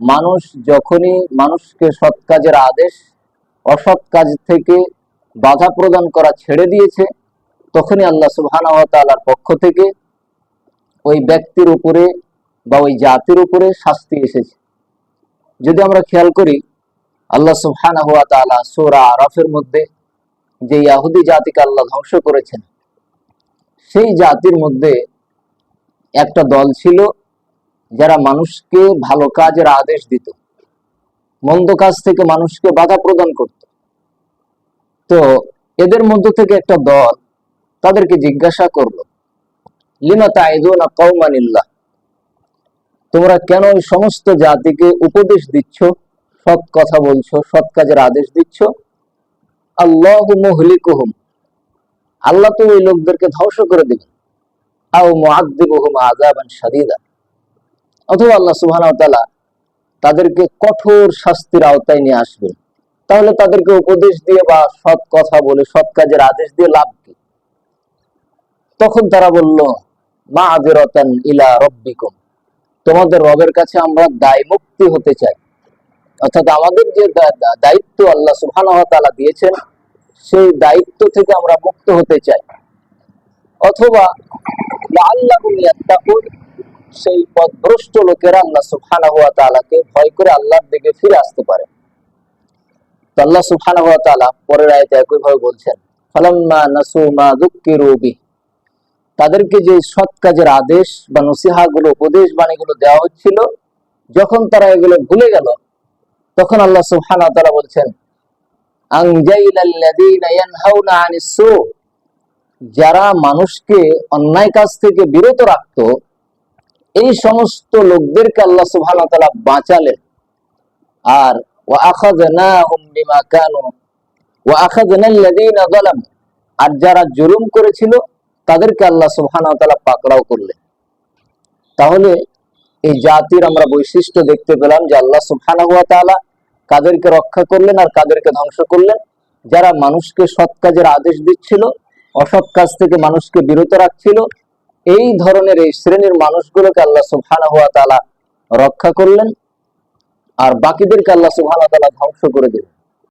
মানুষ যখনই মানুষকে সৎ কাজের আদেশ, অসৎ কাজ থেকে বাধা প্রদান করা ছেড়ে দিয়েছে, তখনই আল্লাহ তাআলার পক্ষ থেকে ওই ব্যক্তির উপরে বা ওই জাতির উপরে শাস্তি এসেছে। যদি আমরা খেয়াল করি, আল্লাহ সুবহানাহু ওয়া তাআলা সূরা আরাফের মধ্যে যে ইয়াহুদি জাতিকে আল্লাহ ধ্বংস করেছেন, সেই জাতির মধ্যে একটা দল ছিল যারা মানুষকে ভালো কাজের আদেশ দিত, মন্দ কাজ থেকে মানুষকে বাধা প্রদান করত। তো এদের মধ্য থেকে একটা দল তাদেরকে জিজ্ঞাসা করল, লিমা তোমরা কেন ওই সমস্ত জাতিকে উপদেশ দিচ্ছ? সৎ কথা বলছো, সৎ কাজের আদেশ দিচ্ছ? আল্লাহ মুহলিকুহুম। আল্লাহ তো ওই লোকদেরকে ধ্বংস করে দিবেন আও মুআদ্দিবুহুম আযাবান শাদীদা। অথবা আল্লাহ তাআলা তাদেরকে কঠোর শাস্তির আওতায় নিয়ে আসবেন তাহলে তাদেরকে উপদেশ দিয়ে বা সৎ কথা বলে, সৎ কাজের আদেশ দিয়ে লাভ কি? তখন তারা বলল মা আদিরতান ইলা রব্বিকুম। তোমাদের রবের কাছে আমরা দায় মুক্তি হতে চাই। অর্থাৎ আমাদের যে দায়িত্ব আল্লাহ ওয়া দিয়েছেন, সেই দায়িত্ব থেকে আমরা মুক্ত হতে চাই। অথবা সেই পথভ্রষ্ট লোকেরা আল্লাহ সুবহানাহু ওয়া তাআলাকে ভয় করে আল্লাহর দিকে ফিরে আসতে পারে। আল্লাহ সুবহানাহু ওয়া তাআলা পরের আয়াতে একই ভাবে বলছেন, ফালাম্মা নাসু মা যুক্কিরু বি। তাদেরকে যে সৎ কাজের আদেশ বা নসিহা গুলো উপদেশ বাণীগুলো দেওয়া হচ্ছিল, যখন তারা এগুলো ভুলে গেল, তখন আল্লাহ সুবহানাহু তারা বলছেন যারা মানুষকে অন্যায় কাজ থেকে বিরত রাখতো এই সমস্ত লোকদেরকে আল্লাহ সুবহানাহু ওয়া তাআলা বাঁচালেন। আর আর যারা জুলুম করেছিল, তাদেরকে আল্লাহ সুবহানাহু ওয়া তাআলা পাকড়াও করলেন। তাহলে এই জাতির আমরা বৈশিষ্ট্য দেখতে পেলাম যে আল্লাহ তাআলা কাদেরকে রক্ষা করলেন আর কাদেরকে ধ্বংস করলেন। যারা মানুষকে সৎ কাজের আদেশ দিচ্ছিল, অসৎ কাজ থেকে মানুষকে বিরত রাখছিল এই ধরনের এই শ্রেণির মানুষগুলোকে আল্লাহ সুবহানাহু ওয়া তাআলা রক্ষা করলেন, আর বাকিদেরকে আল্লাহ ওয়া তাআলা ধ্বংস করে দিলেন।